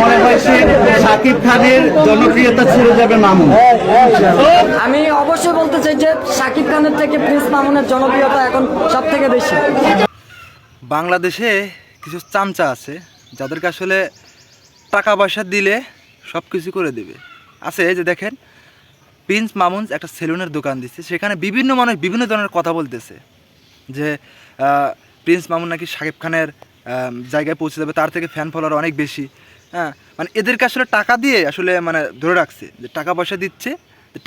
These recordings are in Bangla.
মনে হয়েছে সাকিব খানের জনপ্রিয়তা ছেড়ে যাবে মামুন। আমি অবশ্যই বলতে চাই যে শাকিব খানের থেকে প্রিন্স মামুনের জনপ্রিয়তা এখন সব থেকে বেশি। বাংলাদেশে কিছু চামচা আছে যাদেরকে আসলে টাকা পয়সা দিলে সব কিছু করে দেবে। আছে এই যে দেখেন প্রিন্স মামুনস একটা সেলুনের দোকান দিচ্ছে সেখানে বিভিন্ন মানুষ বিভিন্ন ধরনের কথা বলতেছে। যে প্রিন্স মামুন নাকি শাকিব খানের জায়গায় পৌঁছে যাবে, তার থেকে ফ্যান ফলোয়ার অনেক বেশি। হ্যাঁ মানে এদেরকে আসলে টাকা দিয়ে আসলে মানে ধরে রাখছে, যে টাকা পয়সা দিচ্ছে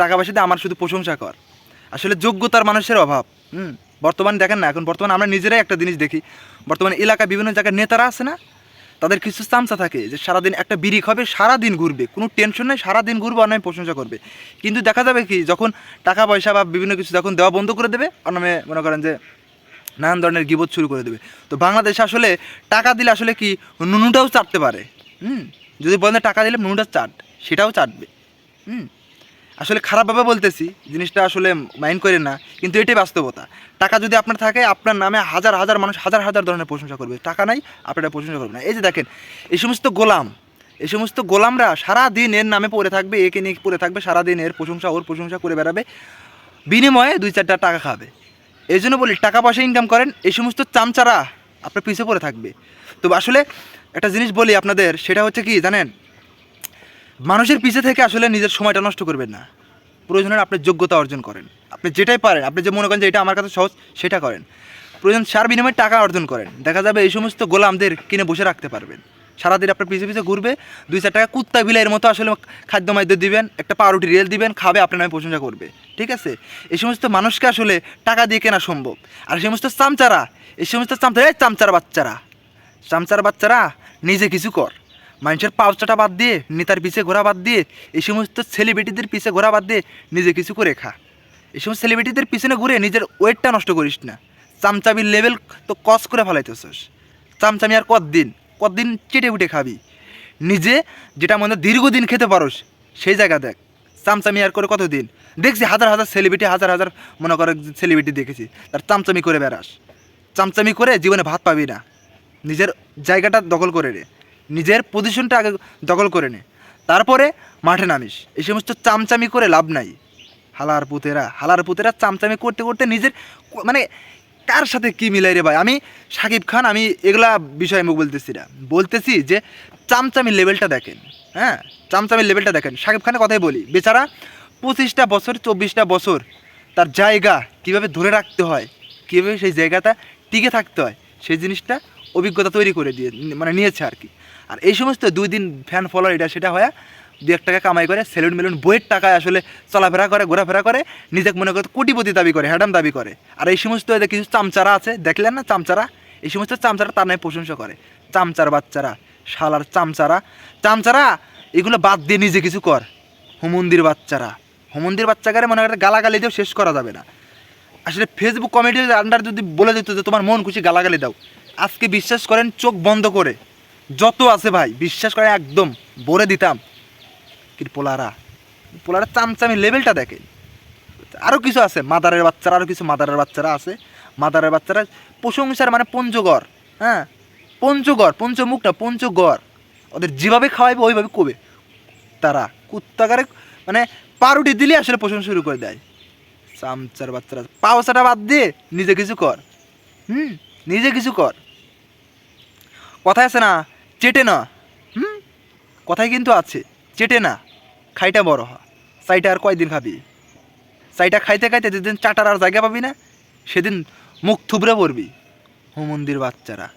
টাকা পয়সা দিয়ে আমার শুধু প্রশংসা কর। আসলে যোগ্যতার মানুষের অভাব, হুম, বর্তমানে দেখেন না, এখন বর্তমানে আমরা নিজেরাই একটা জিনিস দেখি। বর্তমানে এলাকা বিভিন্ন জায়গায় নেতারা আছে না, তাদের কিছু চামচা থাকে, যে সারাদিন একটা বিড়ি খাবে, সারাদিন ঘুরবে, কোনো টেনশন নেই, সারাদিন ঘুরবে অনামে প্রশংসা করবে। কিন্তু দেখা যাবে কি, যখন টাকা পয়সা বা বিভিন্ন কিছু যখন দেওয়া বন্ধ করে দেবে অনামে মনে করেন যে নানান ধরনের গিবত শুরু করে দেবে। তো বাংলাদেশে আসলে টাকা দিলে আসলে কি নুনুটাও চাটতে পারে। হুম? যদি বলেন টাকা দিলে নুনুটা চাট, সেটাও চাটবে। হুম? আসলে খারাপভাবে বলতেছি, জিনিসটা আসলে মাইন্ড করেন না, কিন্তু এটাই বাস্তবতা। টাকা যদি আপনার থাকে, আপনার নামে হাজার হাজার মানুষ হাজার হাজার ধরনের প্রশংসা করবে। টাকা নাই, আপনারা প্রশংসা করবে না। এই যে দেখেন, এই সমস্ত গোলাম, এই সমস্ত গোলামরা সারা দিন এর নামে পড়ে থাকবে, একে নিয়ে পড়ে থাকবে সারা দিন এর প্রশংসা, ওর প্রশংসা করে বেড়াবে। বিনিময়ে দুই চারটা টাকা খাবে। এই জন্য বলি, টাকা পয়সা ইনকাম করেন, এই সমস্ত চামচারা আপনার পিছিয়ে পড়ে থাকবে। তো আসলে একটা জিনিস বলি আপনাদের, সেটা হচ্ছে কি জানেন, মানুষের পিছে থেকে আসলে নিজের সময়টা নষ্ট করবেন না। প্রয়োজনে আপনি যোগ্যতা অর্জন করেন। আপনি যেটাই পারেন, আপনি যে মনে করেন যে এটা আমার কাছে সহজ, সেটা করেন। প্রয়োজন সার বিনিময়ে টাকা অর্জন করেন। দেখা যাবে এই সমস্ত গোলামদের কিনে বসে রাখতে পারবেন। সারাদিন আপনার পিছে পিছে ঘুরবে, দুই চার টাকা কুত্তা বিলাইয়ের মতো আসলে খাদ্য মাদ্য দিবেন, একটা পাউরুটি রেল দিবেন, খাবে, আপনার নামে প্রশংসা করবে, ঠিক আছে? এই সমস্ত মানুষকে আসলে টাকা দিয়ে কেনা সম্ভব। আর এই সমস্ত চামচারা, এই সমস্ত চামচারা চামচারা বাচ্চারা, চামচার বাচ্চারা, নিজে কিছু কর। মানুষের পাউচাটা বাদ দিয়ে, নেতার পিছে ঘোরা বাদ দিয়ে, এই সমস্ত সেলিব্রিটিদের পিছে ঘোরা বাদ দিয়ে, নিজে কিছু করে খা। এই সমস্ত সেলিব্রিটিদের পিছনে ঘুরে নিজের ওয়েটটা নষ্ট করিস না। চামচামির লেভেল তো কস করে ফেলাইতেছস। চামচামি আর কতদিন? কতদিন চেটে উঠে খাবি? নিজে যেটা মনে দীর্ঘদিন খেতে পারোস, সেই জায়গা দেখ। চামচামি আর করে কতদিন? দেখছি হাজার হাজার সেলিব্রিটি হাজার হাজার মনে করে সেলিব্রিটি দেখেছি, তার চামচামি করে বেড়াস। চামচামি করে জীবনে ভাত পাবি না। নিজের জায়গাটা দখল করে নে। নিজের পজিশনটা আগে দখল করে নে। তারপরে মাঠে নামিস। এই সমস্ত চামচামি করে লাভ নাই। হালার পুতেরা হালার পুতেরা চামচামি করতে করতে নিজের মানে কার সাথে কি মিলাই রে ভাই? আমি সাকিব খান, আমি এগুলা বিষয়ে মুখ বলতেছি না। বলতেছি যে, চামচামি লেভেলটা দেখেন হ্যাঁ? চামচামির লেভেলটা দেখেন। সাকিব খানের কথাই বলি, বেচারা পঁচিশটা বছর, চব্বিশটা বছর তার জায়গা কীভাবে ধরে রাখতে হয়, কীভাবে সেই জায়গাটা টিকে থাকতে হয়, সেই জিনিসটা অভিজ্ঞতা তৈরি করে দিয়ে মানে নিয়েছে আর কি। আর এই সমস্ত দুই দিন ফ্যান ফলোয়ার এটা, সেটা হয় দু এক টাকা কামাই করে, সেলুন মেলুন বইয়ের টাকায় আসলে চলাফেরা করে, ঘোরাফেরা করে, নিজেকে মনে করে কোটিপতি দাবি করে, হ্যাডাম দাবি করে। আর এই সমস্ত কিছু চামচারা আছে, দেখলেন না চামচারা? এই সমস্ত চামচারা তার নামে প্রশংসা করে। চামচার বাচ্চারা, শালার চামচারা। চামচারা, এগুলো বাদ দিয়ে নিজে কিছু কর। হুমন্দির বাচ্চারা। হুমন্দির বাচ্চাকারে মনে করে গালাগালি দিয়েও শেষ করা যাবে না। আসলে ফেসবুক কমেডির আন্ডার যদি বলে দিত যে তোমার মন খুশি গালাগালি দাও, আজকে বিশ্বাস করেন চোখ বন্ধ করে। যত আছে ভাই, বিশ্বাস করে একদম, বলে দিতাম। কি পোলারা। পোলারা চামচামি লেভেলটা দেখে। আরও কিছু আছে, মাদারের বাচ্চারা আরও কিছু মাদারের বাচ্চারা আছে। মাদারের বাচ্চারা প্রশংসার মানে পঞ্চগড় হ্যাঁ? পঞ্চগড় পঞ্চমুখ না পঞ্চগড়। ওদের যেভাবে খাওয়াইবে, ওইভাবে কবে? তারা কুত্তাকারে মানে পাউরুটি দিলে আসলে প্রশংসা শুরু করে দেয়। চামচার বাচ্চারা, পাওসাটা বাদ দিয়ে নিজে কিছু কর। হুম? নিজে কিছু কর। কথায় আছে না, চেটে না। হুম? কথায় কিন্তু আছে, চেটে না। খাইটা বড় হ চাইটা আর কয়দিন খাবি? চাইটা খাইতে খাইতে যেদিন চাটার আর জায়গা পাবি না, সেদিন মুখ থুবড়ে পড়বি। হুমন্দির বাচ্চারা।